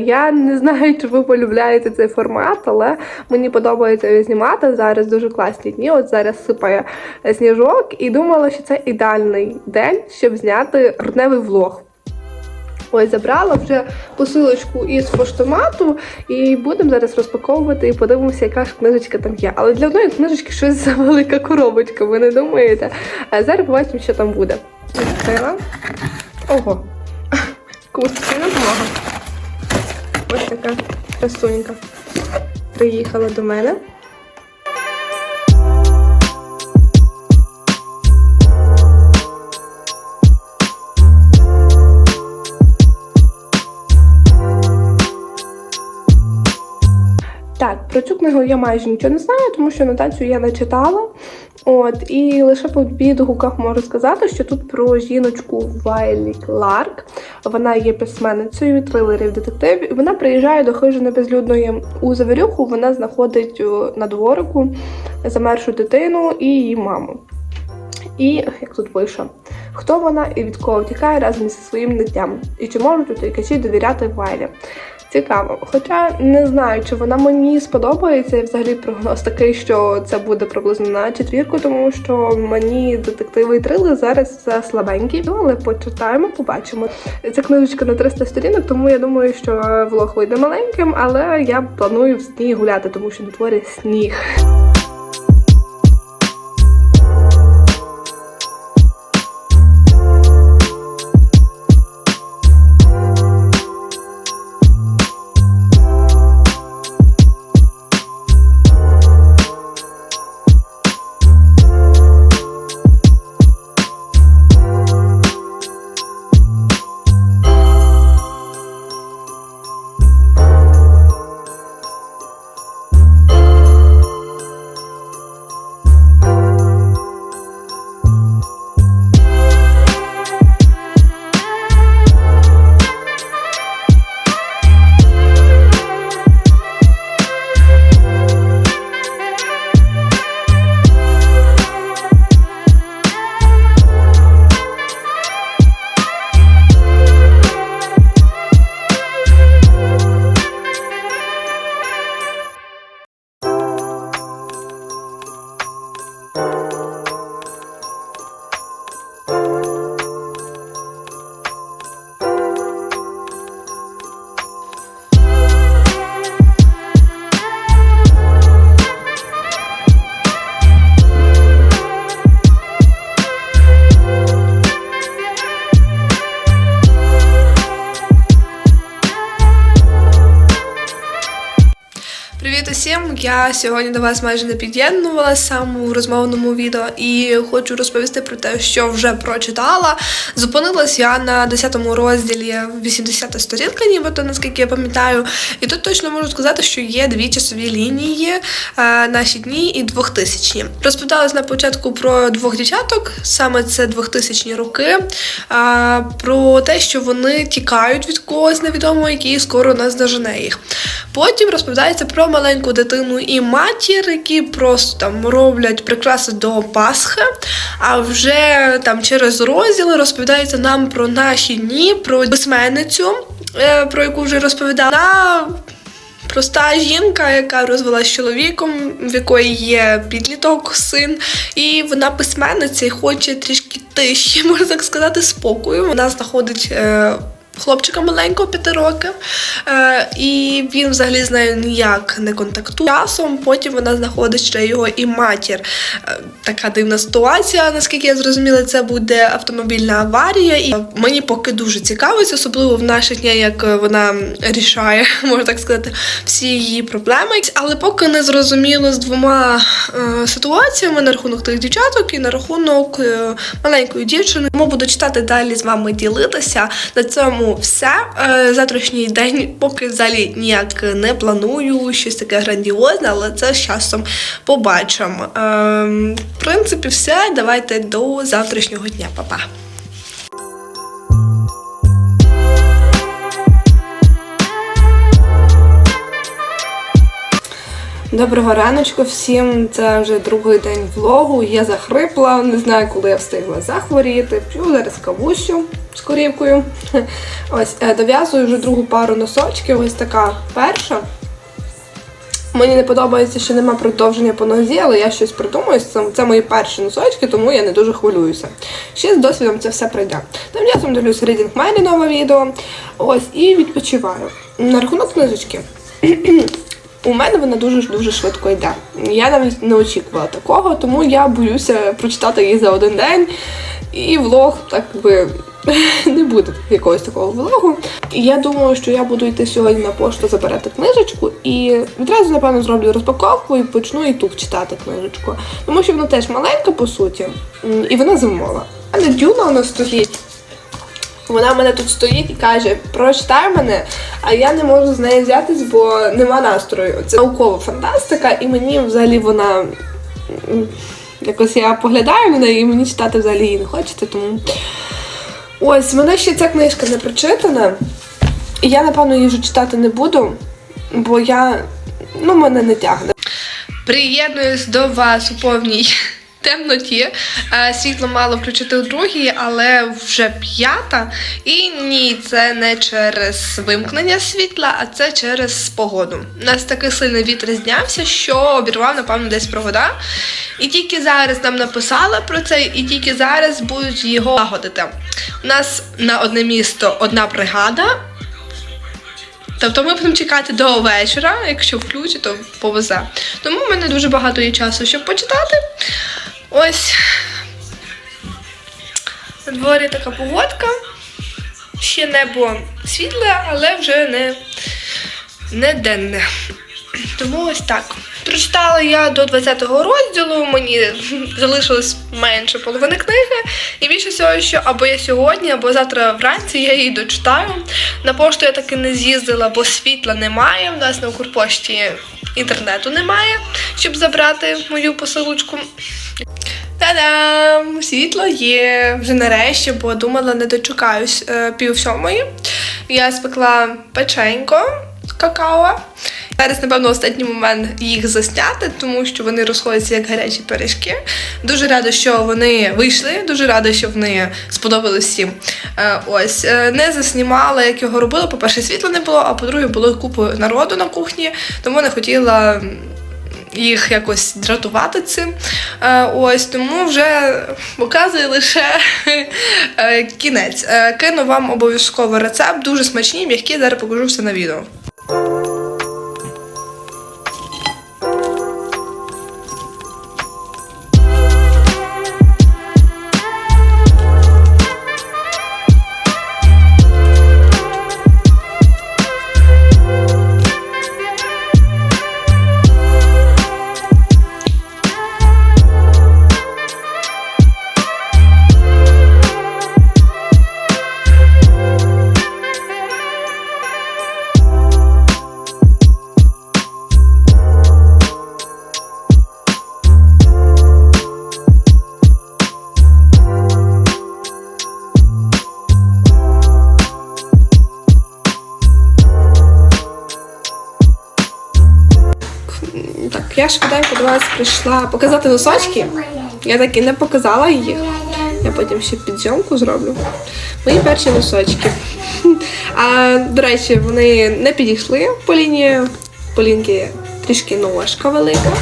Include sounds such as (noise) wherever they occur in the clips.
Я не знаю, чи ви полюбляєте цей формат, але мені подобається знімати. Зараз дуже класні дні. От зараз сипає сніжок, і думала, що це ідеальний день, щоб зняти грудневий влог. Ось забрала вже посилочку із поштомату, і будемо зараз розпаковувати і подивимося, яка ж книжечка там є. Але для одної книжечки щось за велика коробочка, ви не думаєте? А зараз побачимо, що там буде. Відкрила. Ого. (laughs) Комусь допомога. Ось така красунька. Приїхала до мене. Так, про цю книгу я майже нічого не знаю, тому що нотацію я не читала. От, і лише по відгуках можу сказати, що тут про жіночку Вайлі Кларк. Вона є письменницею трилерів детективів. Вона приїжджає до хижини безлюдної у Заверюху. Вона знаходить на дворику замершу дитину і її маму. І як тут пише, хто вона і від кого втікає разом зі своїм дитям, і чи можуть утікачі довіряти Вайлі. Цікаво. Хоча не знаю, чи вона мені сподобається. І взагалі прогноз такий, що це буде приблизно на четвірку, тому що мені детективи і трили зараз слабенькі. Ну, але почитаємо, побачимо. Це книжечка на 300 сторінок, тому я думаю, що влог вийде маленьким, але я планую в сніг гуляти, тому що на дворі сніг. Я сьогодні до вас майже не під'єднувалася у розмовному відео і хочу розповісти про те, що вже прочитала. Зупинилась я на 10-му розділі 80-та сторінка, нібито наскільки я пам'ятаю. І тут точно можу сказати, що є дві часові лінії е, наші дні і 2000-ні. Розповідалась на початку про двох дівчаток, саме це 2000-ні роки, е, про те, що вони тікають від когось невідомого, який скоро нас дожене їх. Потім розповідається про маленьку дитину і матір, які просто там роблять прикраси до Пасхи. А вже там через розділи розповідається нам про наші дні, про письменницю, е, про яку вже розповідала. Проста жінка, яка розвелася з чоловіком, в якої є підліток, син, і вона письменниця і хоче трішки тиші, (laughs) можна так сказати, спокою. Вона знаходить. Е, Хлопчика маленького п'яти років, е, і він взагалі з нею ніяк не контактує. Часом потім вона знаходить ще його і матір. Е, така дивна ситуація, наскільки я зрозуміла, це буде автомобільна аварія. І мені поки дуже цікавить, особливо в наші дні, як вона рішає, (laughs) можна так сказати, всі її проблеми. Але поки не зрозуміло з двома е, ситуаціями на рахунок тих дівчаток і на рахунок маленької дівчини. Тому буду читати далі з вами ділитися. На цьому все. Завтрашній день поки взагалі ніяк не планую, щось таке грандіозне, але це з часом побачимо. Е, в принципі, все. Давайте до завтрашнього дня, Па-па. Доброго раночку всім. Це вже другий день влогу. Я захрипла, не знаю, коли я встигла захворіти. П'ю зараз кавусю з корівкою. (laughs) Ось е, дов'язую вже другу пару носочків. Ось така перша. Мені не подобається, що нема продовження по нозі, але я щось придумаю. Це, мої перші носочки, тому я не дуже хвилююся. Ще з досвідом це все пройде. Тим часом дивлюсь Reading Мері нове відео. Ось і відпочиваю. На рахунок книжечки. (clears throat) У мене вона дуже дуже швидко йде. Я навіть не очікувала такого, тому я боюся прочитати її за один день. І влог так би (laughs) не буде якогось такого влогу. І я думаю, що я буду йти сьогодні на пошту забирати книжечку і відразу, напевно, зроблю розпаковку і почну і тут читати книжечку. Тому що вона теж маленька, по суті, і вона зимова. А не дюна вона стоїть. Вона в мене тут стоїть і каже: прочитай мене, а я не можу з неї взятись, бо нема настрою. Це наукова фантастика, і мені взагалі вона. Якось я поглядаю на неї, і мені читати взагалі її не хочеться, тому. Ось, в мене ще ця книжка не прочитана. І я, напевно, її вже читати не буду, бо я. Ну, мене не тягне. Приєднуюсь до вас у повній темноті. Е, Світло мало включити у другій, але вже п'ята. І ні, це не через вимкнення світла, а це через погоду. У нас такий сильний вітер знявся, що обірвав, напевно, десь провода. І тільки зараз нам написали про це, і тільки зараз будуть його лагодити. У нас на одне місто одна бригада. Тобто ми будемо чекати до вечора, якщо включить, то повезе. Тому в мене дуже багато є часу, щоб почитати. Ось. На дворі така погодка. Ще небо світле, але вже не, не денне. Тому ось так. Прочитала я до 20-го розділу, мені (laughs) залишилось менше половини книги. І більше всього, що або я сьогодні, або завтра вранці я її дочитаю. На пошту я таки не з'їздила, бо світла немає. У нас на Укрпошті інтернету немає, щоб забрати мою посилочку. Та-дам! Світло є вже нарешті, бо думала, не дочекаюсь е, пів сьомої. Я спекла печенько какао. Зараз, напевно, останній момент їх засняти, тому що вони розходяться як гарячі пиріжки. Дуже рада, що вони вийшли, дуже рада, що вони сподобались всім. Е, ось е, не заснімала, як його робила. По-перше, світла не було, а по-друге, було купу народу на кухні, тому не хотіла їх якось дратувати цим. Е, ось тому вже показую лише кінець. Кину вам обов'язково рецепт, дуже смачні, м'які. Зараз покажу все на відео. Я швиденько до вас прийшла показати носочки. Я так і не показала їх. Я потім ще підзйомку зроблю. Мої перші носочки. А, до речі, вони не підійшли по лінії. Полінки трішки ножка велика.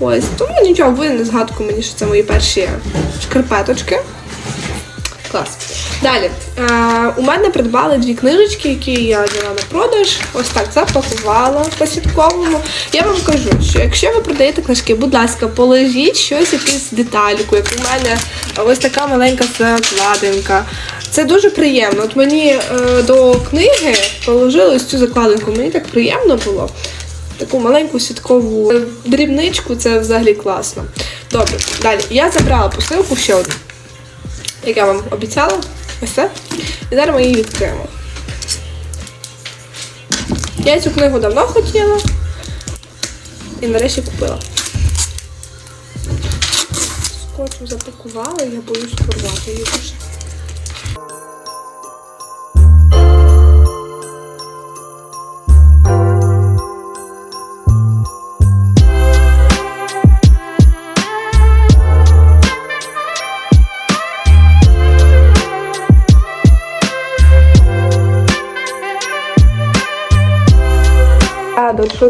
Ось, тому нічого, буде не згадку мені, що це мої перші шкарпеточки. Клас. Далі. Е, у мене придбали дві книжечки, які я взяла на продаж. Ось так запакувала по сітковому. Я вам кажу, що якщо ви продаєте книжки, будь ласка, положіть щось, якусь детальку, як у мене ось така маленька закладинка. Це дуже приємно. От мені е, до книги положили ось цю закладинку. Мені так приємно було. Таку маленьку сіткову дрібничку, це взагалі класно. Добре, далі. Я забрала посилку ще одну як я вам обіцяла. Ось це. І зараз ми її відкриємо. Я цю книгу давно хотіла і нарешті купила. Скотчем запакувала, я боюсь порвати її дуже.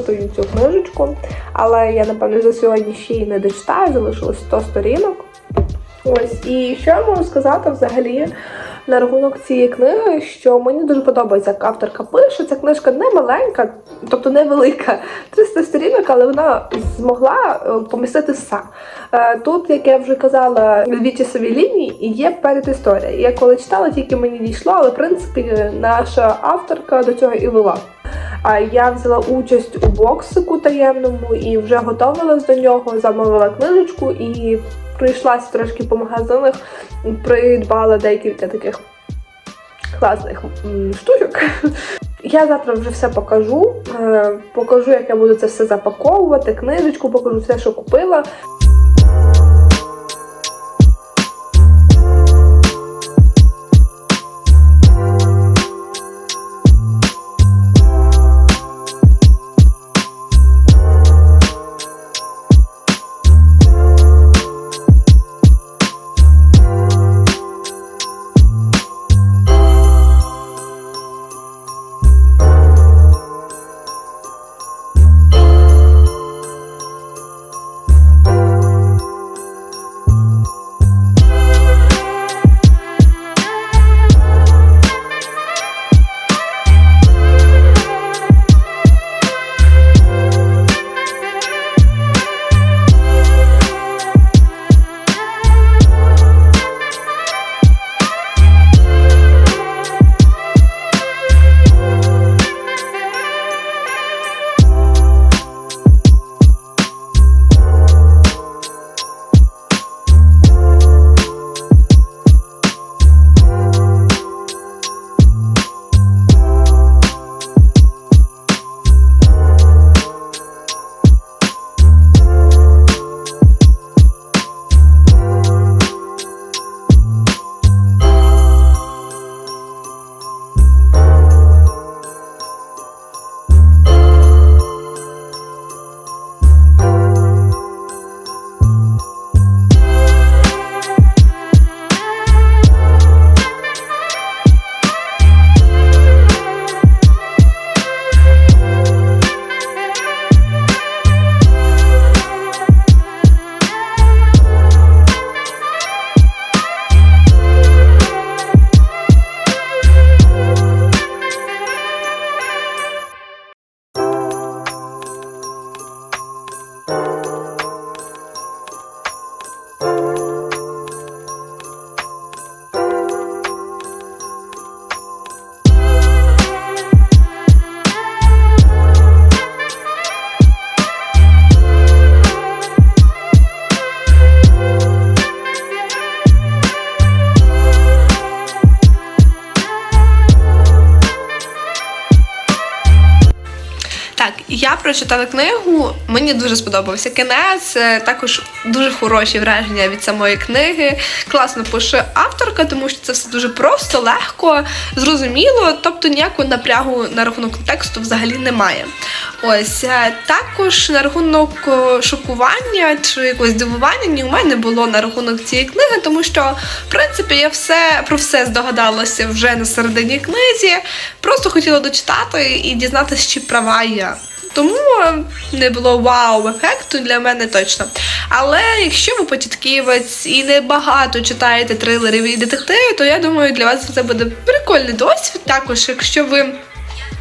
Дочитую цю книжечку, але я, напевно, за сьогодні ще й не дочитаю, залишилось 100 сторінок. Ось, і що я можу сказати взагалі на рахунок цієї книги, що мені дуже подобається, як авторка пише. Ця книжка не маленька, тобто не велика, 300 сторінок, але вона змогла е, помістити все. Е, Тут, як я вже казала, дві часові лінії і є передісторія. Я коли читала, тільки мені дійшло, але в принципі наша авторка до цього і вела. А я взяла участь у боксику таємному і вже готувалась до нього, замовила книжечку і пройшлася трошки по магазинах, придбала декілька таких класних штучок. Я завтра вже все покажу. е, Покажу, як я буду це все запаковувати, книжечку, покажу все, що купила. Я книгу, мені дуже сподобався кінець, е, також дуже хороші враження від самої книги. Класно пише авторка, тому що це все дуже просто, легко, зрозуміло, тобто ніякого напрягу на рахунок тексту взагалі немає. Ось е, також на рахунок е, шокування чи якогось здивування ні у мене було на рахунок цієї книги, тому що в принципі я все про все здогадалася вже на середині книзі. Просто хотіла дочитати і дізнатися, чи права я. Тому не було вау-ефекту для мене точно. Але якщо ви початківець і не багато читаєте трилерів і детективів, то я думаю, для вас це буде прикольний досвід. Також, якщо ви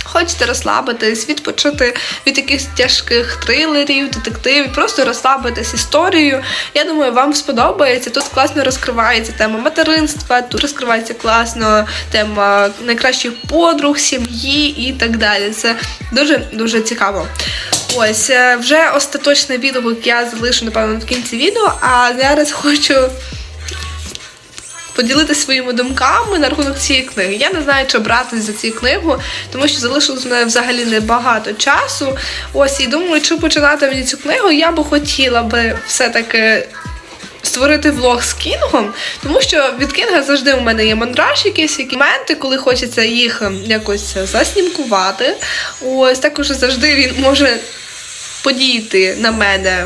хочете розслабитись, відпочити від якихось тяжких трилерів, детективів, просто розслабитись історією. Я думаю, вам сподобається. Тут класно розкривається тема материнства, тут розкривається класно тема найкращих подруг, сім'ї і так далі. Це дуже дуже цікаво. Ось е, вже остаточний відгук я залишу, напевно, в кінці відео, а зараз хочу поділитися своїми думками на рахунок цієї книги. Я не знаю, чи братись за цю книгу, тому що залишилось мене взагалі небагато часу. Ось і думаю, чи починати мені цю книгу, я би хотіла би все-таки. Створити влог з Кінгом, тому що від Кінга завжди у мене є мандраж, якісь які моменти, коли хочеться їх ем, якось заснімкувати. Ось також завжди він може подіяти на мене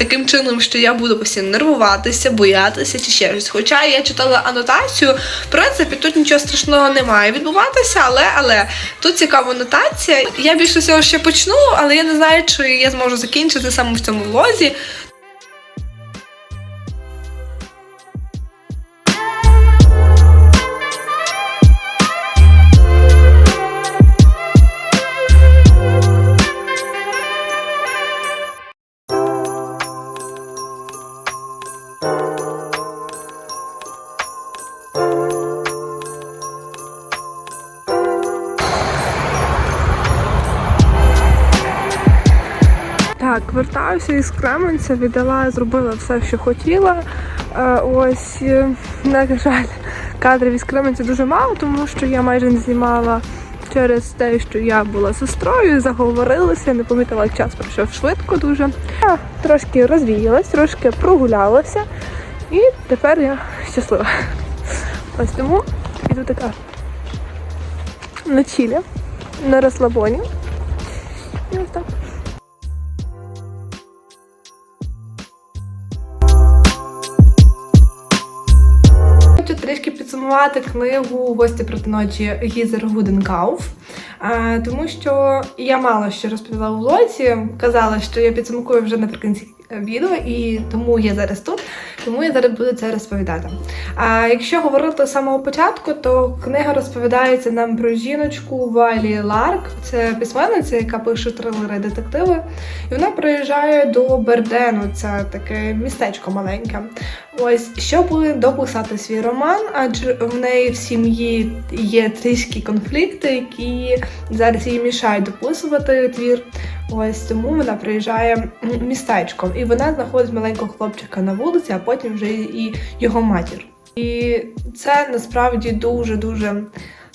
таким чином, що я буду постійно нервуватися, боятися чи ще щось. Хоча я читала анотацію, в принципі, тут нічого страшного не має відбуватися, але але тут цікава анотація. Я більше всього ще почну, але я не знаю, чи я зможу закінчити саме в цьому влозі. Так, вертаюся із Кременця, віддала, зробила все, що хотіла. Е, Ось, е, на жаль, кадрів із Кременця дуже мало, тому що я майже не знімала через те, що я була сестрою, заговорилася, не помітила, як час пройшов швидко дуже. Я трошки розвіялась, трошки прогулялася, і тепер я щаслива. Ось тому іду така на чілі, на розслабоні. І ось так. Підсумувати книгу Гості проти ночі Гізер Гуденкауф. Тому що я мало що розповіла у влоці, казала, що я підсумкую вже наприкінці відео, і тому я зараз тут, тому я зараз буду це розповідати. А якщо говорити з самого початку, то книга розповідається нам про жіночку Вайлі Ларк. Це письменниця, яка пише трилери детективи. І вона приїжджає до Бердену, це таке містечко маленьке. Ось щоб дописати свій роман, адже в неї в сім'ї є трішки конфлікти, які зараз їй мішають дописувати твір. Ось тому вона приїжджає містечком, і вона знаходить маленького хлопчика на вулиці, а потім вже і його матір. І це насправді дуже дуже.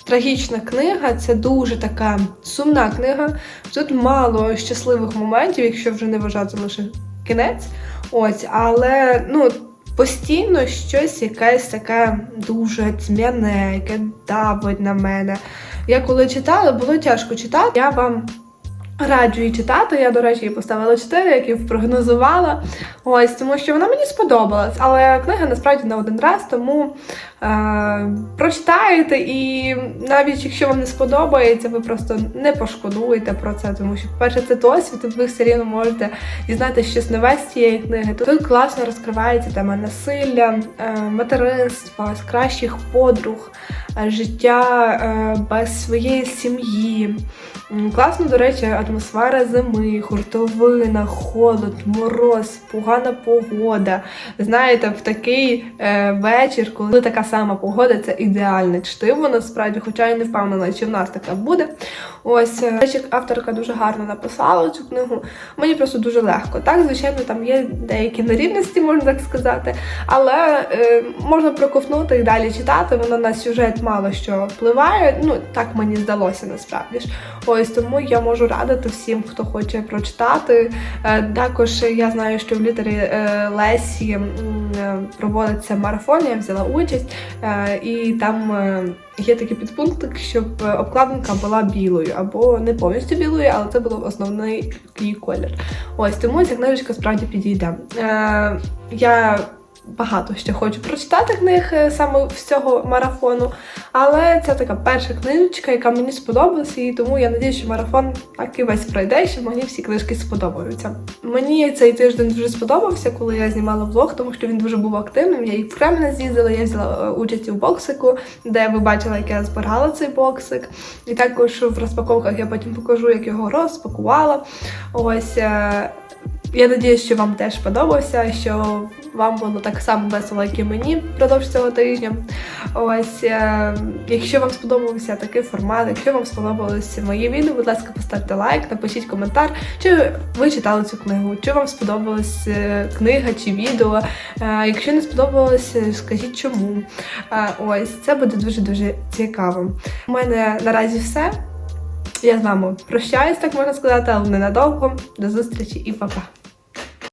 Трагічна книга, це дуже така сумна книга. Тут мало щасливих моментів, якщо вже не вважати лише кінець. Ось, але ну постійно щось якесь таке дуже тьмяне, яке давить на мене. Я коли читала, було тяжко читати. Я вам раджу її читати. Я, до речі, їй поставила 4, як і прогнозувала. Ось, тому що вона мені сподобалась. Але книга насправді на один раз, тому е, прочитаєте, і навіть якщо вам не сподобається, ви просто не пошкодуєте про це, тому що, по-перше, це досвід, ви все рівно можете дізнатися щось нове з цієї книги. Тут класно розкривається тема насилля, е, материнства, кращих подруг, е, життя е, без своєї сім'ї. Класно, до речі, атмосфера зими, хуртовина, холод, мороз, погана погода. Знаєте, в такий е, вечір, коли така сама погода, це ідеальне чтиво насправді, хоча я не впевнена, чи в нас така буде. Ось, е, речі, авторка дуже гарно написала цю книгу. Мені просто дуже легко. Так, звичайно, там є деякі нерівності, можна так сказати, але е, можна проковтнути і далі читати. Вона на сюжет мало що впливає. Ну, так мені здалося насправді ж. Ось тому я можу радити всім, хто хоче прочитати. Е, Також я знаю, що в літері е, Лесі е, проводиться марафон, я взяла участь, і там є такий підпункт, щоб обкладинка була білою, або не повністю білою, але це був основний її колір. Ось тому ця книжечка справді підійде. Я багато ще хочу прочитати книг е, саме з цього марафону. Але це така перша книжечка, яка мені сподобалася, і тому я надію, що марафон так і весь пройде, що мені всі книжки сподобаються. Мені цей тиждень дуже сподобався, коли я знімала влог, тому що він дуже був активним. Я і в Кремль з'їздила, я взяла е, участь у боксику, де ви бачили, як я збирала цей боксик. І також в розпаковках я потім покажу, як його розпакувала. Ось. Я надіюсь, що вам теж сподобався, що вам було так само весело, як і мені впродовж цього тижня. Ось, е, якщо вам сподобався такий формат, якщо вам сподобалося моє відео, будь ласка, поставте лайк, напишіть коментар, чи ви читали цю книгу, чи вам сподобалась е, книга чи відео. Е, якщо не сподобалось, скажіть чому. Ось, це буде дуже-дуже цікаво. У мене наразі все. Я з вами прощаюсь, так можна сказати, але ненадовго. До зустрічі і па-па!